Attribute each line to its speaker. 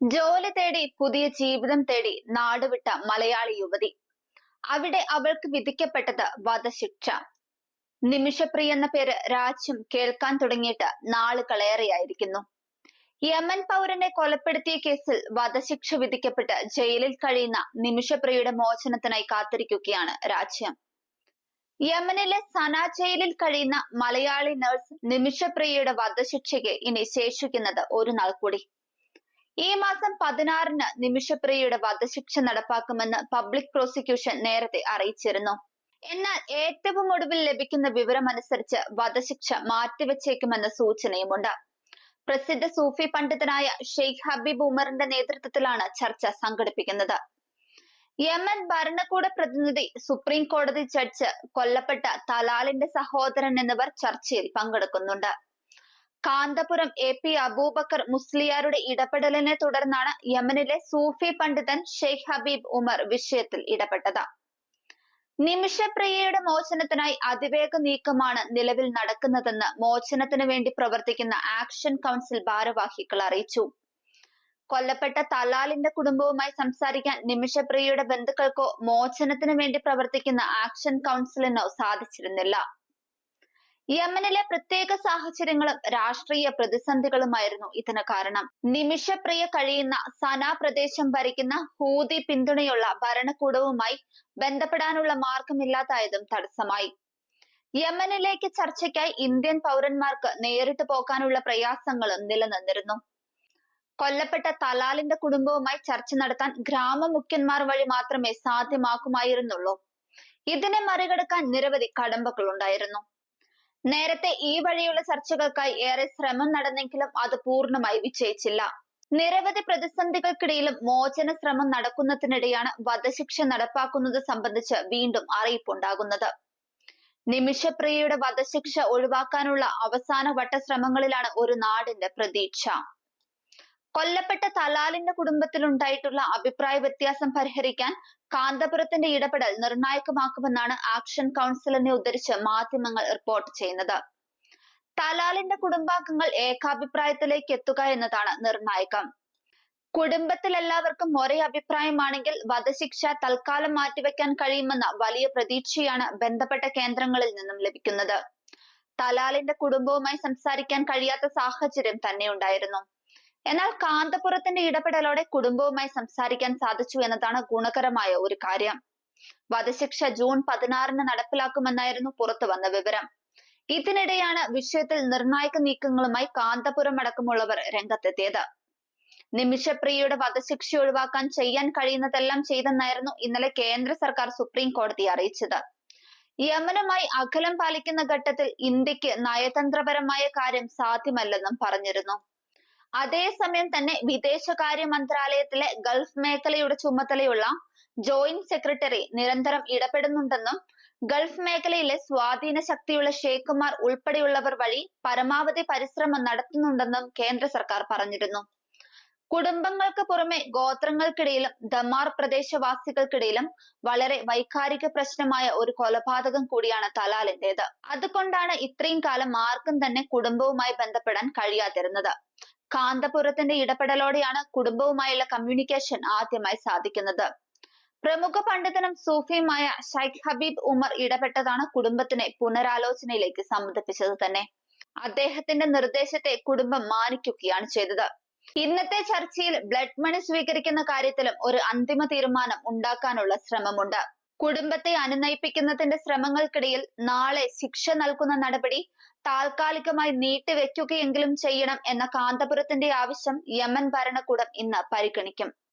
Speaker 1: ജോലി തേടി പുതിയ ജീവിതം തേടി നാടുവിട്ട മലയാളി യുവതി. അവിടെ അവൾക്ക് വിധിക്കപ്പെട്ടത് വധശിക്ഷ. നിമിഷപ്രിയ എന്ന പേര് രാജ്യം കേൾക്കാൻ തുടങ്ങിയിട്ട് നാളുകളേറെയായിരിക്കുന്നു. യമൻ പൗരനെ കൊലപ്പെടുത്തിയ കേസിൽ വധശിക്ഷ വിധിക്കപ്പെട്ട് ജയിലിൽ കഴിയുന്ന നിമിഷപ്രിയയുടെ മോചനത്തിനായി കാത്തിരിക്കുകയാണ് രാജ്യം. യമനിലെ സന ജയിലിൽ കഴിയുന്ന മലയാളി നഴ്സ് നിമിഷപ്രിയയുടെ വധശിക്ഷയ്ക്ക് ഇനി ശേഷിക്കുന്നത് ഒരു നാൾ കൂടി. ഈ മാസം പതിനാറിന് നിമിഷപ്രിയയുടെ വധശിക്ഷ നടപ്പാക്കുമെന്ന് പബ്ലിക് പ്രോസിക്യൂഷൻ നേരത്തെ അറിയിച്ചിരുന്നു. എന്നാൽ ഏറ്റവും ഒടുവിൽ ലഭിക്കുന്ന വിവരമനുസരിച്ച് വധശിക്ഷ മാറ്റിവെച്ചേക്കുമെന്ന സൂചനയുമുണ്ട്. പ്രസിദ്ധ സൂഫി പണ്ഡിതനായ ഷെയ്ഖ് ഹബീബ് ഉമറിന്റെ നേതൃത്വത്തിലാണ് ചർച്ച സംഘടിപ്പിക്കുന്നത്. യമൻ ഭരണകൂട പ്രതിനിധി സുപ്രീം കോടതി ജഡ്ജ് കൊല്ലപ്പെട്ട തലാലിന്റെ സഹോദരൻ എന്നിവർ ചർച്ചയിൽ പങ്കെടുക്കുന്നുണ്ട്. കാന്തപുരം എ പി അബൂബക്കർ മുസ്ലിയാരുടെ ഇടപെടലിനെ തുടർന്നാണ് യമനിലെ സൂഫി പണ്ഡിതൻ ഷെയ്ഖ് ഹബീബ് ഉമർ വിഷയത്തിൽ ഇടപെട്ടത്. നിമിഷപ്രിയയുടെ മോചനത്തിനായി അതിവേഗ നീക്കമാണ് നിലവിൽ നടക്കുന്നതെന്ന് മോചനത്തിന് വേണ്ടി പ്രവർത്തിക്കുന്ന ആക്ഷൻ കൗൺസിൽ ഭാരവാഹികൾ അറിയിച്ചു. കൊല്ലപ്പെട്ട തലാലിന്റെ കുടുംബവുമായി സംസാരിക്കാൻ നിമിഷപ്രിയയുടെ ബന്ധുക്കൾക്കോ മോചനത്തിന് വേണ്ടി പ്രവർത്തിക്കുന്ന ആക്ഷൻ കൗൺസിലിനോ സാധിച്ചിരുന്നില്ല. യമനിലെ പ്രത്യേക സാഹചര്യങ്ങളും രാഷ്ട്രീയ പ്രതിസന്ധികളുമായിരുന്നു ഇതിന് കാരണം. നിമിഷപ്രിയ കഴിയുന്ന സന പ്രദേശം ഭരിക്കുന്ന ഹൂതി പിന്തുണയുള്ള ഭരണകൂടവുമായി ബന്ധപ്പെടാനുള്ള മാർഗമില്ലാതായതും തടസ്സമായി. യമനിലേക്ക് ചർച്ചയ്ക്കായി ഇന്ത്യൻ പൗരന്മാർക്ക് നേരിട്ട് പോകാനുള്ള പ്രയാസങ്ങളും നിലനിന്നിരുന്നു. കൊല്ലപ്പെട്ട തലാലിന്റെ കുടുംബവുമായി ചർച്ച നടത്താൻ ഗ്രാമമുഖ്യന്മാർ വഴി മാത്രമേ സാധ്യമാക്കുമായിരുന്നുള്ളൂ ഇതിനെ മറികടക്കാൻ നിരവധി കടമ്പകളുണ്ടായിരുന്നു നേരത്തെ ഈ വഴിയുള്ള ചർച്ചകൾക്കായി ഏറെ ശ്രമം നടന്നെങ്കിലും അത് പൂർണമായി വിജയിച്ചില്ല. നിരവധി പ്രതിസന്ധികൾക്കിടയിലും മോചന ശ്രമം നടക്കുന്നതിനിടെയാണ് വധശിക്ഷ നടപ്പാക്കുന്നത് സംബന്ധിച്ച് വീണ്ടും അറിയിപ്പുണ്ടാകുന്നത്. നിമിഷപ്രിയയുടെ വധശിക്ഷ ഒഴിവാക്കാനുള്ള അവസാന വട്ട ശ്രമങ്ങളിലാണ് ഒരു നാടിന്റെ പ്രതീക്ഷ. കൊല്ലപ്പെട്ട തലാലിന്റെ കുടുംബത്തിലുണ്ടായിട്ടുള്ള അഭിപ്രായ വ്യത്യാസം പരിഹരിക്കാൻ കാന്തപുരത്തിന്റെ ഇടപെടൽ നിർണായകമാക്കുമെന്നാണ് ആക്ഷൻ കൗൺസിലിനെ ഉദ്ധരിച്ച് മാധ്യമങ്ങൾ റിപ്പോർട്ട് ചെയ്യുന്നത്. തലാലിന്റെ കുടുംബാംഗങ്ങൾ ഏകാഭിപ്രായത്തിലേക്ക് എത്തുക എന്നതാണ് നിർണായകം. കുടുംബത്തിൽ എല്ലാവർക്കും ഒരേ അഭിപ്രായമാണെങ്കിൽ വധശിക്ഷ തൽക്കാലം മാറ്റിവെക്കാൻ കഴിയുമെന്ന വലിയ പ്രതീക്ഷയാണ് ബന്ധപ്പെട്ട കേന്ദ്രങ്ങളിൽ നിന്നും ലഭിക്കുന്നത്. തലാലിന്റെ കുടുംബവുമായി സംസാരിക്കാൻ കഴിയാത്ത സാഹചര്യം തന്നെ ഉണ്ടായിരുന്നു. എന്നാൽ കാന്തപുരത്തിന്റെ ഇടപെടലോടെ കുടുംബവുമായി സംസാരിക്കാൻ സാധിച്ചു എന്നതാണ് ഗുണകരമായ ഒരു കാര്യം. വധശിക്ഷ ജൂൺ പതിനാറിന് നടപ്പിലാക്കുമെന്നായിരുന്നു പുറത്തു വന്ന വിവരം. ഇതിനിടെയാണ് വിഷയത്തിൽ നിർണായക നീക്കങ്ങളുമായി കാന്തപുരം അടക്കമുള്ളവർ രംഗത്തെത്തിയത്. നിമിഷപ്രിയയുടെ വധശിക്ഷ ഒഴിവാക്കാൻ ചെയ്യാൻ കഴിയുന്നതെല്ലാം ചെയ്തെന്നായിരുന്നു ഇന്നലെ കേന്ദ്ര സർക്കാർ സുപ്രീം കോടതിയെ അറിയിച്ചത്. യമനുമായി അകലം പാലിക്കുന്ന ഘട്ടത്തിൽ ഇന്ത്യയ്ക്ക് നയതന്ത്രപരമായ കാര്യം സാധ്യമല്ലെന്നും പറഞ്ഞിരുന്നു. അതേസമയം തന്നെ വിദേശകാര്യ മന്ത്രാലയത്തിലെ ഗൾഫ് മേഖലയുടെ ചുമതലയുള്ള ജോയിന്റ് സെക്രട്ടറി നിരന്തരം ഇടപെടുന്നുണ്ടെന്നും ഗൾഫ് മേഖലയിലെ സ്വാധീന ശക്തിയുള്ള ഷേഖുമാർ ഉൾപ്പെടെയുള്ളവർ വഴി പരമാവധി പരിശ്രമം നടത്തുന്നുണ്ടെന്നും കേന്ദ്ര സർക്കാർ പറഞ്ഞിരുന്നു. കുടുംബങ്ങൾക്ക് പുറമെ ഗോത്രങ്ങൾക്കിടയിലും ദമാർ പ്രദേശവാസികൾക്കിടയിലും വളരെ വൈകാരിക പ്രശ്നമായ ഒരു കൊലപാതകം കൂടിയാണ് തലാലിന്റേത്. അതുകൊണ്ടാണ് ഇത്രയും കാലം ആർക്കും തന്നെ കുടുംബവുമായി ബന്ധപ്പെടാൻ കഴിയാതിരുന്നത്. കാന്തപുരത്തിന്റെ ഇടപെടലോടെയാണ് കുടുംബവുമായുള്ള കമ്മ്യൂണിക്കേഷൻ ആദ്യമായി സാധിക്കുന്നത്. പ്രമുഖ പണ്ഡിതനും സൂഫിയുമായ ഷൈഖ് ഹബീബ് ഉമർ ഇടപെട്ടതാണ് കുടുംബത്തിനെ പുനരാലോചനയിലേക്ക് സമ്മതിപ്പിച്ചത് തന്നെ. അദ്ദേഹത്തിന്റെ നിർദ്ദേശത്തെ കുടുംബം മാനിക്കുകയാണ് ചെയ്തത്. ഇന്നത്തെ ചർച്ചയിൽ ബ്ലഡ് മണി സ്വീകരിക്കുന്ന കാര്യത്തിലും ഒരു അന്തിമ തീരുമാനം ഉണ്ടാക്കാനുള്ള ശ്രമമുണ്ട്. കുടുംബത്തെ അനുനയിപ്പിക്കുന്നതിന്റെ ശ്രമങ്ങൾക്കിടയിൽ നാളെ ശിക്ഷ നൽകുന്ന നടപടി താൽക്കാലികമായി നീട്ടിവെക്കുകയെങ്കിലും ചെയ്യണം എന്ന കാന്തപുരത്തിന്റെ ആവശ്യം യമൻ ഭരണകൂടം ഇന്ന് പരിഗണിക്കും